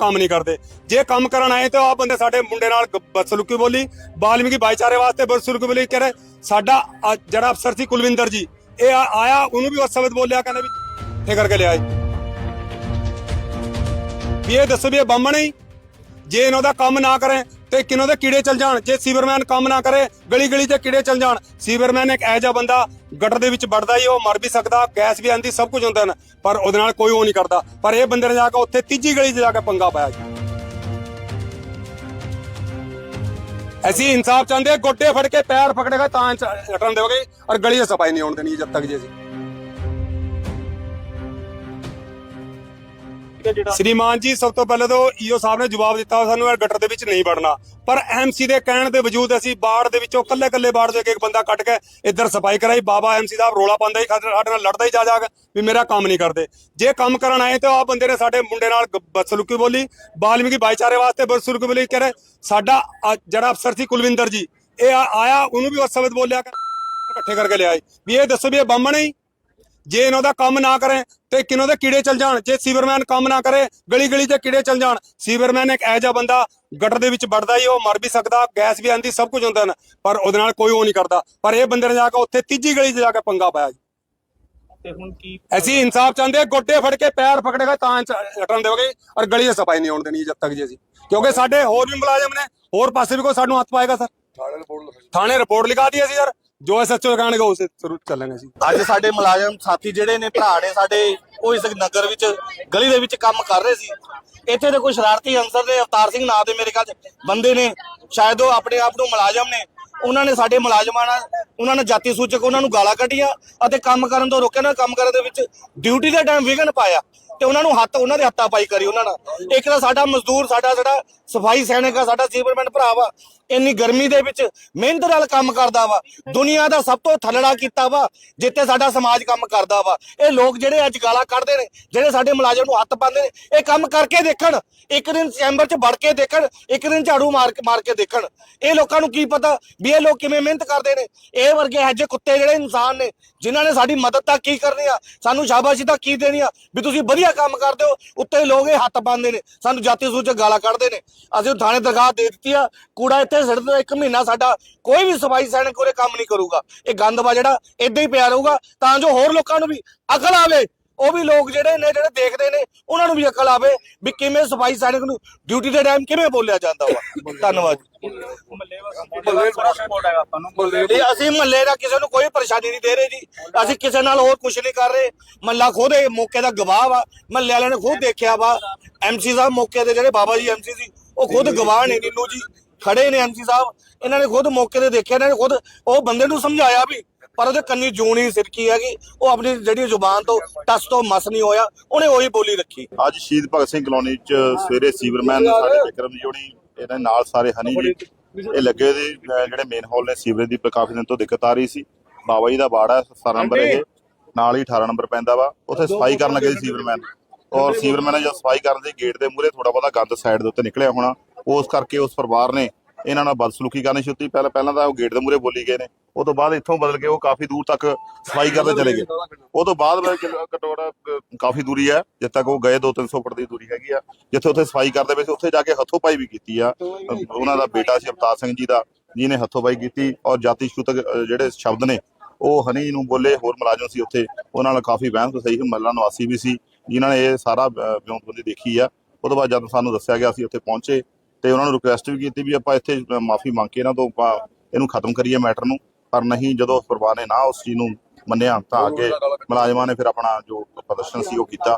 ਕੰਮ ਨਹੀਂ ਕਰਦੇ। ਜੇ ਕੰਮ ਕਰਨ ਆਏ ਤਾਂ ਆ ਬੰਦੇ ਸਾਡੇ ਮੁੰਡੇ ਨਾਲ ਬਦਸਲੂਕੀ ਬੋਲੀ, ਬਾਲਮੀਕੀ ਭਾਈਚਾਰੇ ਵਾਸਤੇ ਬਦਸਲੂਕੀ ਬੋਲੀ, ਕਹ ਰਹੇ, ਸਾਡਾ ਜਿਹੜਾ ਅਫਸਰ ਸੀ ਕੁਲਵਿੰਦਰ ਜੀ, ਇਹ ਆਇਆ, ਉਹਨੂੰ ਵੀ ਉਸ ਸ਼ਬਦ ਬੋਲਿਆ, ਕਹਿੰਦੇ ਵੀ ਠੇ ਕਰਕੇ ਲਿਆਏ। ਵੀ ਇਹ ਦੱਸੋ ਵੀ ਇਹ ਬੰਮ ਨਹੀਂ? ਜੇ ਇਹਨਾਂ ਦਾ ਕੰਮ ਨਾ ਕਰੇ ਤੇ ਕਿਨੋਂ ਦੇ ਕੀੜੇ ਚਲ ਜਾਣ, ਜੇ ਸੀਵਰਮੈਨ ਕੰਮ ਨਾ ਕਰੇ ਗਲੀ ਗਲੀ ਤੇ ਕੀੜੇ ਚਲ ਜਾਣ, ਸੀਵਰਮੈਨ ਇੱਕ ਐਜਾ ਬੰਦਾ ਗਟਰ ਦੇ ਵਿੱਚ ਵੜਦਾ ਹੀ, ਉਹ ਮਰ ਵੀ ਸਕਦਾ, ਗੈਸ ਵੀ ਆਂਦੀ ਸਭ ਕੁਝ ਹੁੰਦਾ ਨਾ, ਪਰ ਉਹਦੇ ਨਾਲ ਕੋਈ ਉਹ ਨਹੀਂ ਕਰਦਾ। ਪਰ ਇਹ ਬੰਦੇ ਨੇ ਜਾ ਕੇ ਉੱਥੇ ਤੀਜੀ ਗਲੀ 'ਚ ਜਾ ਕੇ ਪੰਗਾ ਪਾਇਆ ਜੀ। ਅਸੀਂ ਇਨਸਾਫ ਚਾਹੁੰਦੇ ਗੋਡੇ ਫੜ ਕੇ ਪੈਰ ਫਕੜੇਗਾ ਤਾਂ ਹਟਣ ਦੇਵਗੇ, ਔਰ ਗਲੀ 'ਚ ਸਫ਼ਾਈ ਨਹੀਂ ਹੋਣ ਦੇਣੀ ਜਦ ਤੱਕ ਜੀ ਅਸੀਂ। ਸ਼੍ਰੀਮਾਨ ਜੀ, ਸਭ ਤੋਂ ਪਹਿਲਾਂ ਤਾਂ ਈਓ ਸਾਹਿਬ ਨੇ ਜਵਾਬ ਦਿੱਤਾ ਸਾਨੂੰ ਇਹ ਗਟਰ ਦੇ ਵਿੱਚ ਨਹੀਂ ਵੜਨਾ। ਪਰ ਐਮਸੀ ਦੇ ਕਹਿਣ ਦੇ ਵਜੂਦ ਅਸੀਂ ਬਾੜ ਦੇ ਵਿੱਚੋਂ ਕੱਲੇ ਕੱਲੇ ਬਾੜ ਦੇ ਇੱਕ ਬੰਦਾ ਕੱਟ ਕੇ ਇੱਧਰ ਸਫ਼ਾਈ ਕਰਾਈ। ਬਾਬਾ ਐਮਸੀ ਸਾਹਿਬ ਰੋਲਾ ਪਾਉਂਦਾ ਹੀ, ਸਾਡੇ ਨਾਲ ਲੜਦਾ ਹੀ ਜਾ ਜਾ ਕੇ ਵੀ ਮੇਰਾ ਕੰਮ ਨਹੀਂ ਕਰਦੇ। ਜੇ ਕੰਮ ਕਰਨ ਆਏ ਤੇ ਆ ਬੰਦੇ ਨੇ ਸਾਡੇ ਮੁੰਡੇ ਨਾਲ ਬਦਸਲੂਕੀ ਬੋਲੀ। ਬਾਲਮੀਕੀ ਭਾਈਚਾਰੇ ਵਾਸਤੇ ਬਦਸਲੂਕੀ ਬੋਲੀ ਕਹ ਰਹੇ ਸਾਡਾ ਜਿਹੜਾ ਅਫਸਰ ਸੀ ਕੁਲਵਿੰਦਰ ਜੀ, ਇਹ ਆਇਆ, ਉਹਨੂੰ ਵੀ ਉਸ ਸ਼ਬਦ ਬੋਲਿਆ ਇਕੱਠੇ ਕਰਕੇ ਲਿਆਏ। ਵੀ ਇਹ ਦੱਸੋ ਵੀ ਇਹ ਬੰਮ ਨਹੀਂ? ਜੇ ਇਹਨਾਂ ਦਾ ਕੰਮ ਨਾ ਕਰੇ ਤੇ ਕਿਨੋਂ ਦੇ ਕੀੜੇ ਚਲ ਜਾਣ? ਜੇ ਸੀਵਰਮੈਨ ਕੰਮ ਨਾ ਕਰੇ ਗਲੀ ਗਲੀ ਤੇ ਕੀੜੇ ਚਲ ਜਾਣ ਸੀਵਰਮੈਨ ਇੱਕ ਐਜਾ ਬੰਦਾ ਗਟਰ ਦੇ ਵਿੱਚ ਵੜਦਾ ਹੀ ਉਹ ਮਰ ਵੀ ਸਕਦਾ ਗੈਸ ਵੀ ਆਂਦੀ ਸਭ ਕੁਝ ਹੁੰਦਾ ਨਾ ਪਰ ਉਹਦੇ ਨਾਲ ਕੋਈ ਉਹ ਨਹੀਂ ਕਰਦਾ। ਪਰ ਇਹ ਬੰਦੇ ਨੇ ਜਾ ਕੇ ਉੱਥੇ ਤੀਜੀ ਗਲੀ 'ਚ ਜਾ ਕੇ ਪੰਗਾ ਪਾਇਆ ਜੀ। ਤੇ ਹੁਣ ਕੀ ਅਸੀਂ ਇਨਸਾਫ ਚਾਹੁੰਦੇ ਗੋਡੇ ਫੜ ਕੇ ਪੈਰ ਫਕੜੇਗਾ ਤਾਂ ਹਟਣ ਦੇਵਗੇ ਔਰ ਗਲੀ 'ਚ ਸਫ਼ਾਈ ਨਹੀਂ ਹੋਣ ਦੇਣੀ ਜਦ ਤੱਕ ਜੀ ਅਸੀਂ। ਕਿਉਂਕਿ ਸਾਡੇ ਹੋਰ ਵੀ ਮੁਲਾਜ਼ਮ ਨੇ ਹੋਰ ਪਾਸੇ ਵੀ ਕੋਈ ਸਾਨੂੰ ਹੱਥ ਪਾਏਗਾ ਸਰ। ਥਾਣੇ ਰਿਪੋਰਟ ਲਿਖਾ ਦੀ ਅਸੀਂ ਸਰ। ਜੋ ਐਸਐਚਓ ਕਹਿਣਗੇ ਉਸੇ ਜ਼ਰੂਰ ਚੱਲਾਂਗੇ ਅਸੀਂ। ਅੱਜ ਸਾਡੇ ਮੁਲਾਜ਼ਮ ਸਾਥੀ ਜਿਹੜੇ ਨੇ, ਭਰਾ ਨੇ ਸਾਡੇ, ਉਹ ਇਸ ਨਗਰ ਵਿੱਚ, ਗਲੀ ਦੇ ਵਿੱਚ ਕੰਮ ਕਰ ਰਹੇ ਸੀ। ਇੱਥੇ ਦੇ ਕੋਈ ਸ਼ਰਾਰਤੀ ਅਨਸਰ ਨੇ, ਅਵਤਾਰ ਸਿੰਘ ਨਾਂ ਦੇ ਮੇਰੇ ਖਿਆਲ 'ਚ ਬੰਦੇ ਨੇ, ਸ਼ਾਇਦ ਉਹ ਆਪਣੇ ਆਪ ਨੂੰ ਮੁਲਾਜ਼ਮ ਨੇ। ਉਹਨਾਂ ਨੇ ਸਾਡੇ ਮੁਲਾਜ਼ਮਾਂ ਨਾਲ, ਉਹਨਾਂ ਨੇ ਜਾਤੀ ਸੂਚਕ ਉਹਨਾਂ ਨੂੰ ਗਾਲਾਂ ਕੱਢੀਆਂ ਅਤੇ ਕੰਮ ਕਰਨ ਤੋਂ ਰੋਕਿਆ ਨਾ, ਕੰਮ ਕਰਨ ਦੇ ਵਿੱਚ ਡਿਊਟੀ ਦੇ ਟਾਈਮ ਵਿਘਨ ਪਾਇਆ ਤੇ ਉਹਨਾਂ ਨੂੰ ਹੱਥ, ਉਹਨਾਂ ਦੇ ਹੱਥਾਂ ਪਾਈ ਕਰੀ ਉਹਨਾਂ ਨਾਲ। ਇੱਕ ਤਾਂ ਸਾਡਾ ਮਜ਼ਦੂਰ, ਸਾਡਾ ਜਿਹੜਾ ਸਫ਼ਾਈ ਸੈਨਿਕ ਆ, ਸਾਡਾ ਸੀਵਰਮੈਨ ਭਰਾ ਵਾ, ਇੰਨੀ ਗਰਮੀ ਦੇ ਵਿੱਚ ਮਿਹਨਤ ਨਾਲ ਕੰਮ ਕਰਦਾ ਵਾ, ਦੁਨੀਆ ਦਾ ਸਭ ਤੋਂ ਥੱਲੜਾ ਕੀਤਾ ਵਾ, ਜਿੱਥੇ ਸਾਡਾ ਸਮਾਜ ਕੰਮ ਕਰਦਾ ਵਾ। ਇਹ ਲੋਕ ਜਿਹੜੇ ਅੱਜ ਗਾਲਾਂ ਕੱਢਦੇ ਨੇ, ਜਿਹੜੇ ਸਾਡੇ ਮੁਲਾਜ਼ਮ ਨੂੰ ਹੱਥ ਪਾਉਂਦੇ ਨੇ, ਇਹ ਕੰਮ ਕਰਕੇ ਦੇਖਣ, ਇੱਕ ਦਿਨ ਚੈਂਬਰ 'ਚ ਵੜ ਕੇ ਦੇਖਣ, ਇੱਕ ਦਿਨ ਝਾੜੂ ਮਾਰ ਕੇ ਮਾਰ ਕੇ ਦੇਖਣ। ਇਹ ਲੋਕਾਂ ਨੂੰ ਕੀ ਪਤਾ ਵੀ ਇਹ ਲੋਕ ਕਿਵੇਂ ਮਿਹਨਤ ਕਰਦੇ ਨੇ? ਇਹ ਵਰਗੇ ਇਹੋ ਜਿਹੇ ਕੁੱਤੇ ਜਿਹੜੇ ਇਨਸਾਨ ਨੇ, ਜਿਨ੍ਹਾਂ ਨੇ ਸਾਡੀ ਮਦਦ ਤਾਂ ਕੀ ਕਰਨੀ ਆ? ਸਾਨੂੰ ਸ਼ਾਬਾਸ਼ੀ ਤਾਂ ਕੀ ਦੇਣੀ ਆ? ਵੀ ਤੁਸੀਂ ਵਧੀਆ ਕੰਮ ਕਰਦੇ ਹੋ, ਉੱਤੇ ਲੋਕ ਇਹ ਹੱਥ ਪਾਉਂਦੇ ਨੇ, ਸਾਨੂੰ ਜਾਤੀ ਸੂਚਕ ਗਾਲਾਂ ਕੱਢਦੇ ਨੇ। ਅਸੀਂ ਉਹ ਥਾਣੇ ਦਰਗਾਹ ਦੇ ਦਿੱਤੀ ਆ, ਕੂੜਾ ਇੱਥੇ ਸਿੱਟ ਦਿਓ, ਇੱਕ ਮਹੀਨਾ ਸਾਡਾ ਕੋਈ ਵੀ ਸਫ਼ਾਈ ਸੈਨਿਕ ਉਰੇ ਕੰਮ ਨਹੀਂ ਕਰੂਗਾ। ਇਹ ਗੰਦ ਵਾ ਜਿਹੜਾ ਇਦਾਂ ਹੀ ਪਿਆ ਰਹੂਗਾ, ਤਾਂ ਜੋ ਹੋਰ ਲੋਕਾਂ ਨੂੰ ਵੀ ਅਕਲ ਆਵੇ, ਉਹ ਵੀ ਲੋਕ ਜਿਹੜੇ ਨੇ, ਜਿਹੜੇ ਦੇਖਦੇ ਨੇ, ਉਹਨਾਂ ਨੂੰ ਵੀ ਅਕਲ ਆਵੇ ਵੀ ਕਿਵੇਂ ਸਫ਼ਾਈ ਸੈਨਿਕ ਨੂੰ ਡਿਊਟੀ ਦੇ ਟਾਈਮ ਕਿਵੇਂ ਬੋਲਿਆ ਜਾਂਦਾ ਵਾ। ਧੰਨਵਾਦ ਮੱਲੇ ਅਸੀਂ ਮਹੱਲੇ ਦਾ ਕਿਸੇ ਨੂੰ ਕੋਈ ਪਰੇਸ਼ਾਨੀ ਨਹੀਂ ਦੇ ਰਹੇ ਜੀ। ਅਸੀਂ ਕਿਸੇ ਨਾਲ ਹੋਰ ਕੁਝ ਨਹੀਂ ਕਰ ਰਹੇ। ਮਹੱਲਾ ਖੁਦ ਇਹ ਮੌਕੇ ਦਾ ਗਵਾਹ ਵਾ। ਮਹੱਲੇ ਵਾਲਿਆਂ ਨੇ ਖੁਦ ਦੇਖਿਆ ਵਾ। ਐਮਸੀ ਸਾਹਿਬ ਮੌਕੇ ਦੇ ਜਿਹੜੇ ਬਾਬਾ ਜੀ ਐਮਸੀ ਸੀ ਉਹ ਖੁਦ ਗਵਾਹ ਨੇ ਨੀਨੂ ਜੀ ਖੜੇ ਨੇ ਐਮਸੀ ਸਾਹਿਬ। ਇਹਨਾਂ ਨੇ ਖੁਦ ਮੌਕੇ ਤੇ ਦੇਖਿਆ ਇਹਨਾਂ ਨੇ ਖੁਦ ਉਹ ਬੰਦੇ ਨੂੰ ਸਮਝਾਇਆ ਵੀ ਪਰ ਉਹਦੇ ਕੰਨੀ ਹੀ ਸਿਰਕੀ ਹੈਗੀ ਉਹ ਆਪਣੀ ਜਿਹੜੀ ਜ਼ੁਬਾਨ ਤੋਂ ਟਸ ਤੋਂ ਮਸ ਨਹੀਂ ਹੋਇਆ ਉਹਨੇ ਉਹੀ ਬੋਲੀ ਰੱਖੀ। ਅੱਜ ਸ਼ਹੀਦ ਭਗਤ ਸਿੰਘ ਕਲੋਨੀ ਚ ਸਵੇਰੇ ਸੀਵਰਮੈਨ ਸਾਡੇ ਵਿਕਰਮ ਜੀ ਹੋਣੀ ਇਹਨਾਂ ਨਾਲ ਸਾਰੇ ਹਨੀ ਜੀ ਇਹ ਲੱਗੇ ਦੇ ਜਿਹੜੇ ਮੇਨ ਹਾਲ ਨੇ ਸੀਵਰੇਜ ਦੀ ਕਾਫੀ ਦਿਨ ਤੋਂ ਦਿੱਕਤ ਆ ਰਹੀ ਸੀ। ਬਾਬਾ ਜੀ ਦਾ ਬਾੜਾ 17 ਨੰਬਰ ਇਹ ਨਾਲ ਹੀ 18 ਨੰਬਰ ਪੈਂਦਾ ਵਾ ਉੱਥੇ ਸਫ਼ਾਈ ਕਰਨ ਲੱਗੇ ਸੀਵਰਮੈਨ। ਔਰ ਸੀਵਰਮੈਨ ਨੇ ਜਦ ਸਫ਼ਾਈ ਕਰਨ ਦੇ ਗੇਟ ਦੇ ਮੂਹਰੇ ਥੋੜਾ ਬਹੁਤਾ ਗੰਦ ਸਾਈਡ ਦੇ ਉੱਤੇ ਨਿਕਲਿਆ ਹੋਣਾ ਉਸ ਕਰਕੇ ਉਸ ਪਰਿਵਾਰ ਨੇ ਇਹਨਾਂ ਨਾਲ ਬਦਸਲੂਕੀ ਕਰਨੀ ਸ਼ੁਰੂ ਕੀਤੀ। ਪਹਿਲਾਂ ਪਹਿਲਾਂ ਤਾਂ ਉਹ ਗੇਟ ਦੇ ਮੂਹਰੇ ਬੋਲੀ ਗਏ ਨੇ। ਉਹ ਤੋਂ ਬਾਅਦ ਇੱਥੋਂ ਬਦਲ ਕੇ ਉਹ ਕਾਫੀ ਦੂਰ ਤੱਕ ਸਫ਼ਾਈ ਕਰਦੇ ਚਲੇ ਗਏ। ਉਹ ਤੋਂ ਬਾਅਦ ਅਹ, ਕਾਫੀ ਦੂਰੀ ਹੈ ਜਿੱਥੇ ਤੱਕ ਉਹ ਗਏ 2-300 ਫੁੱਟ ਦੀ ਦੂਰੀ ਹੈਗੀ ਆ। ਜਿੱਥੇ ਉੱਥੇ ਸਫ਼ਾਈ ਕਰਦੇ ਪਏ ਸੀ ਉੱਥੇ ਜਾ ਕੇ ਹੱਥੋਂ ਪਾਈ ਵੀ ਕੀਤੀ ਆ। ਉਹਨਾਂ ਦਾ ਬੇਟਾ ਸੀ ਅਵਤਾਰ ਸਿੰਘ ਜੀ ਦਾ ਜਿਹਨੇ ਹੱਥੋਂ ਪਾਈ ਕੀਤੀ ਔਰ ਜਾਤੀ ਸ਼ੂਤਕ ਜਿਹੜੇ ਸ਼ਬਦ ਨੇ ਉਹ ਹਨੀ ਨੂੰ ਬੋਲੇ, ਹੋਰ ਮੁਲਾਜ਼ਮ ਸੀ ਉੱਥੇ। ਉਹਨਾਂ ਨਾਲ ਕਾਫੀ ਬਹਿਸ ਸਹੀ ਮੱਲਾ ਨਿਵਾਸੀ ਵੀ ਸੀ, ਜਿਨ੍ਹਾਂ ਨੇ ਇਹ ਸਾਰਾ ਵਿਉਂਤਬੰਦੀ ਦੇਖੀ ਆ। ਉਹ ਤੋਂ ਬਾਅਦ ਜਦੋਂ ਸਾਨੂੰ ਦੱਸਿਆ ਗਿਆ, ਅਸੀਂ ਉੱਥੇ ਪਹੁੰਚੇ ਤੇ ਉਹਨਾਂ ਨੂੰ ਰਿਕੁਐਸਟ ਵੀ ਕੀਤੀ ਵੀ ਆਪਾਂ ਇੱਥੇ ਮਾਫੀ ਮੰਗ ਕੇ ਇਹਨਾਂ ਤੋਂ, ਆਪਾਂ ਇਹਨੂੰ ਖਤਮ ਕਰੀਏ ਮੈਟਰ ਨੂੰ। ਪਰ ਨਹੀਂ, ਜਦੋਂ ਉਸ ਪਰਿਵਾਰ ਨੇ ਨਾ ਉਸ ਚੀਜ਼ ਨੂੰ ਮੰਨਿਆ, ਤਾਂ ਅੱਗੇ ਮੁਲਾਜ਼ਮਾਂ ਨੇ ਫਿਰ ਆਪਣਾ ਜੋ ਪ੍ਰਦਰਸ਼ਨ ਸੀ ਉਹ ਕੀਤਾ,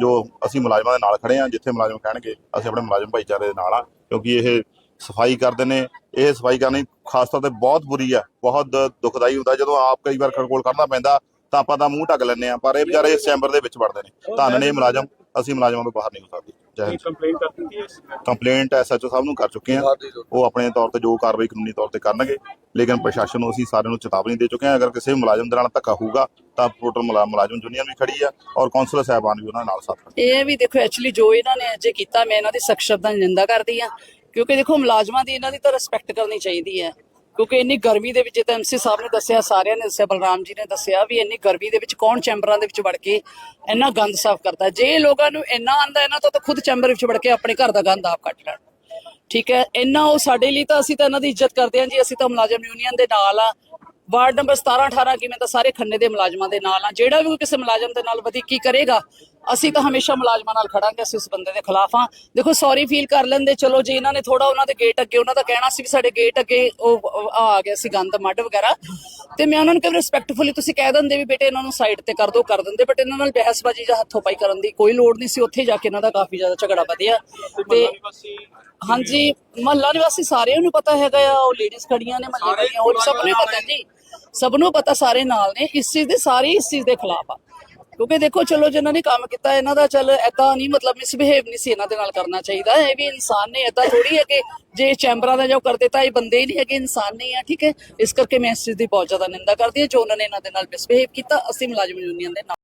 ਜੋ ਅਸੀਂ ਮੁਲਾਜ਼ਮਾਂ ਦੇ ਨਾਲ ਖੜੇ ਆ ਜਿੱਥੇ ਮੁਲਾਜ਼ਮ ਕਹਿਣਗੇ, ਅਸੀਂ ਆਪਣੇ ਮੁਲਾਜ਼ਮ ਭਾਈਚਾਰੇ ਦੇ ਨਾਲ ਆ ਕਿਉਂਕਿ ਇਹ ਸਫ਼ਾਈ ਕਰਦੇ ਨੇ ਇਹ ਸਫ਼ਾਈ ਕਰਨੀ ਖਾਸ ਤੌਰ ਤੇ ਬਹੁਤ ਬੁਰੀ ਆ ਬਹੁਤ ਦੁਖਦਾਈ ਹੁੰਦਾ ਜਦੋਂ ਆਪ ਕਈ ਵਾਰ ਖੜਕੋਲ ਕਰਨਾ ਪੈਂਦਾ ਤਾਂ ਆਪਾਂ ਤਾਂ ਮੂੰਹ ਢੱਕ ਲੈਂਦੇ ਆ ਪਰ ਇਹ ਵਿਚਾਰੇ ਇਸ ਚੈਂਬਰ ਦੇ ਵਿੱਚ ਵੜਦੇ ਨੇ। ਧੰਨ ਨੇ ਮੁਲਾਜ਼ਮ ਅਸੀਂ ਮੁਲਾਜ਼ਮਾਂ ਤੋਂ ਬਾਹਰ ਨਹੀਂ ਹੋ ਸਕਦੇ ਜੈ ਹਿੰਦ। ਕੰਪਲੇਂਟ ਕਰ ਦਿੱਤੀ ਹੈ ਕੰਪਲੇਂਟ ਐਸਐਚਓ ਸਾਹਿਬ ਨੂੰ ਕਰ ਚੁੱਕੇ ਹਾਂ। ਉਹ ਆਪਣੇ ਤੌਰ ਤੇ ਜੋ ਕਾਰਵਾਈ ਕਾਨੂੰਨੀ ਤੌਰ ਤੇ ਕਰਨਗੇ ਲੇਕਿਨ ਪ੍ਰਸ਼ਾਸਨ ਨੂੰ ਅਸੀਂ ਸਾਰਿਆਂ ਨੂੰ ਚੇਤਾਵਨੀ ਦੇ ਚੁੱਕੇ ਹਾਂ ਅਗਰ ਕਿਸੇ ਵੀ ਮੁਲਾਜ਼ਮ ਦੇ ਨਾਲ ਧੱਕਾ ਹੋਊਗਾ ਤਾਂ ਟੋਟਲ ਮੁਲਾਜ਼ਮ ਯੂਨੀਅਨ ਵੀ ਖੜੀ ਆ ਔਰ ਕੌਂਸਲਰ ਸਾਹਿਬਾਨ ਵੀ ਉਹਨਾਂ ਨਾਲ ਸਾਥ ਇਹ ਵੀ ਦੇਖੋ ਐਕਚੁਅਲੀ ਜੋ ਇਹਨਾਂ ਨੇ ਅੱਜ ਕੀਤਾ ਮੈਂ ਇਹਨਾਂ ਦੀ ਸਖਤ ਸ਼ਬਦਾਂ ਨਿੰਦਾ ਕਰਦੀ ਆ ਕਿਉਂਕਿ ਦੇਖੋ ਮੁਲਾਜ਼ਮਾਂ ਦੀ ਇਹਨਾਂ ਦੀ ਤਾਂ ਰਿਸਪੈਕਟ ਕਰਨੀ ਚਾਹੀਦੀ ਹੈ। ਕਿਉਂਕਿ ਇੰਨੀ ਗਰਮੀ ਦੇ ਵਿੱਚ ਤਾਂ ਐਮਸੀ ਸਾਹਿਬ ਨੇ ਦੱਸਿਆ, ਸਾਰਿਆਂ ਨੇ ਦੱਸਿਆ, ਬਲਰਾਮ ਜੀ ਨੇ ਦੱਸਿਆ ਵੀ ਇੰਨੀ ਗਰਮੀ ਦੇ ਵਿੱਚ ਕੌਣ ਚੈਂਬਰਾਂ ਦੇ ਵਿੱਚ ਵੜ ਕੇ ਇੰਨਾ ਗੰਦ ਸਾਫ਼ ਕਰਦਾ ਜੇ ਲੋਕਾਂ ਨੂੰ ਇੰਨਾ ਆਂਦਾ ਇਹਨਾਂ ਤੋਂ ਤਾਂ ਖੁਦ ਚੈਂਬਰ ਵਿੱਚ ਵੜ ਕੇ ਆਪਣੇ ਘਰ ਦਾ ਗੰਦ ਆਪ ਕੱਢ ਲੈਣ। ਠੀਕ ਹੈ, ਇੰਨਾ ਉਹ ਸਾਡੇ ਲਈ ਤਾਂ ਅਸੀਂ ਤਾਂ ਇਹਨਾਂ ਦੀ ਇੱਜ਼ਤ ਕਰਦੇ ਹਾਂ ਜੀ, ਅਸੀਂ ਤਾਂ ਮੁਲਾਜ਼ਮ ਯੂਨੀਅਨ ਦੇ ਨਾਲ ਆ ਵਾਰਡ ਨੰਬਰ 17 18 ਕਿਵੇਂ ਤਾਂ ਸਾਰੇ ਖੰਨੇ ਦੇ ਮੁਲਾਜ਼ਮਾਂ ਦੇ ਨਾਲ ਆ ਜਿਹੜਾ ਵੀ ਕੋਈ ਕਿਸੇ ਮੁਲਾਜ਼ਮ ਦੇ ਨਾਲ ਵਧੀਕੀ ਕਰੇਗਾ ਅਸੀਂ ਤਾਂ ਹਮੇਸ਼ਾ ਮੁਲਾਜ਼ਮਾਂ ਨਾਲ ਖੜਾਂਗੇ ਅਸੀਂ ਉਸ ਬੰਦੇ ਦੇ ਖਿਲਾਫ ਆ ਦੇਖੋ ਸੌਰੀ ਫੀਲ ਕਰ ਲੈਂਦੇ ਚਲੋ ਜੇ ਇਹਨਾਂ ਨੇ ਥੋੜਾ ਉਹਨਾਂ ਦੇ ਗੇਟ ਅੱਗੇ ਉਹਨਾਂ ਦਾ ਕਹਿਣਾ ਸੀ ਵੀ ਸਾਡੇ ਗੇਟ ਅੱਗੇ ਉਹ ਆ ਗਿਆ ਸੀ ਗੰਦ ਮੱਡ ਵਗੈਰਾ। ਤੇ ਮੈਂ ਉਹਨਾਂ ਨੂੰ ਕਿਹਾ ਰਿਸਪੈਕਟਫੁਲੀ ਤੁਸੀਂ ਕਹਿ ਦਿੰਦੇ ਵੀ ਬੇਟੇ ਇਹਨਾਂ ਨੂੰ ਸਾਈਡ ਤੇ ਕਰ ਦਿਓ ਕਰ ਦਿੰਦੇ ਬਟ ਇਹਨਾਂ ਨਾਲ ਬਹਿਸਬਾਜ਼ੀ ਜਾਂ ਹੱਥੋਂ ਪਾਈ ਕਰਨ ਦੀ ਕੋਈ ਲੋੜ ਨਹੀਂ ਸੀ। ਉੱਥੇ ਜਾ ਕੇ ਇਹਨਾਂ ਦਾ ਕਾਫੀ ਜ਼ਿਆਦਾ ਝਗੜਾ ਵਧਿਆ। ਤੇ ਹਾਂਜੀ ਮਹੱਲਾ ਨਿਵਾਸੀ ਸਾਰਿਆਂ ਨੂੰ ਪਤਾ ਹੈਗਾ ਆ ਉਹ ਲੇਡੀਜ਼ ਖੜੀਆਂ ਨੇ ਮਹੱਲੇ ਦੀਆਂ ਉਹ ਸਭ ਨੂੰ ਪਤਾ ਜੀ ਸਭ ਨੂੰ ਪਤਾ ਸਾਰੇ ਨਾਲ ਨੇ ਇਸ ਚੀਜ਼ ਦੇ ਸਾਰੇ ਇਸ ਚੀਜ਼ ਦੇ ਖਿਲਾਫ ਆ। ਕਿਉਂਕਿ ਦੇਖੋ, ਚਲੋ ਜਿਨ੍ਹਾਂ ਨੇ ਕੰਮ ਕੀਤਾ, ਇਹਨਾਂ ਦਾ ਚੱਲ ਐਦਾਂ ਨਹੀਂ, ਮਤਲਬ ਮਿਸਬਿਹੇਵ ਨਹੀਂ ਸੀ ਇਹਨਾਂ ਦੇ ਨਾਲ ਕਰਨਾ ਚਾਹੀਦਾ। ਇਹ ਵੀ ਇਨਸਾਨ ਨੇ ਐਦਾਂ ਥੋੜੀ ਹੈ ਕਿ ਜੇ ਚੈਂਬਰਾਂ ਦਾ ਜੋ ਕਰਦੇ ਤਾਂ ਇਹ ਬੰਦੇ ਹੀ ਨਹੀਂ ਹੈਗੇ, ਇਨਸਾਨ ਨਹੀਂ ਆ ਠੀਕ ਹੈ? ਇਸ ਕਰਕੇ ਮੈਂ ਇਸ ਚੀਜ਼ ਦੀ ਬਹੁਤ ਜ਼ਿਆਦਾ ਨਿੰਦਾ ਕਰਦੀ ਹਾਂ, ਜੋ ਉਹਨਾਂ ਨੇ ਇਹਨਾਂ ਦੇ ਨਾਲ ਮਿਸਬਿਹੇਵ ਕੀਤਾ, ਅਸੀਂ ਮੁਲਾਜ਼ਮ ਯੂਨੀਅਨ ਦੇ ਨਾਲ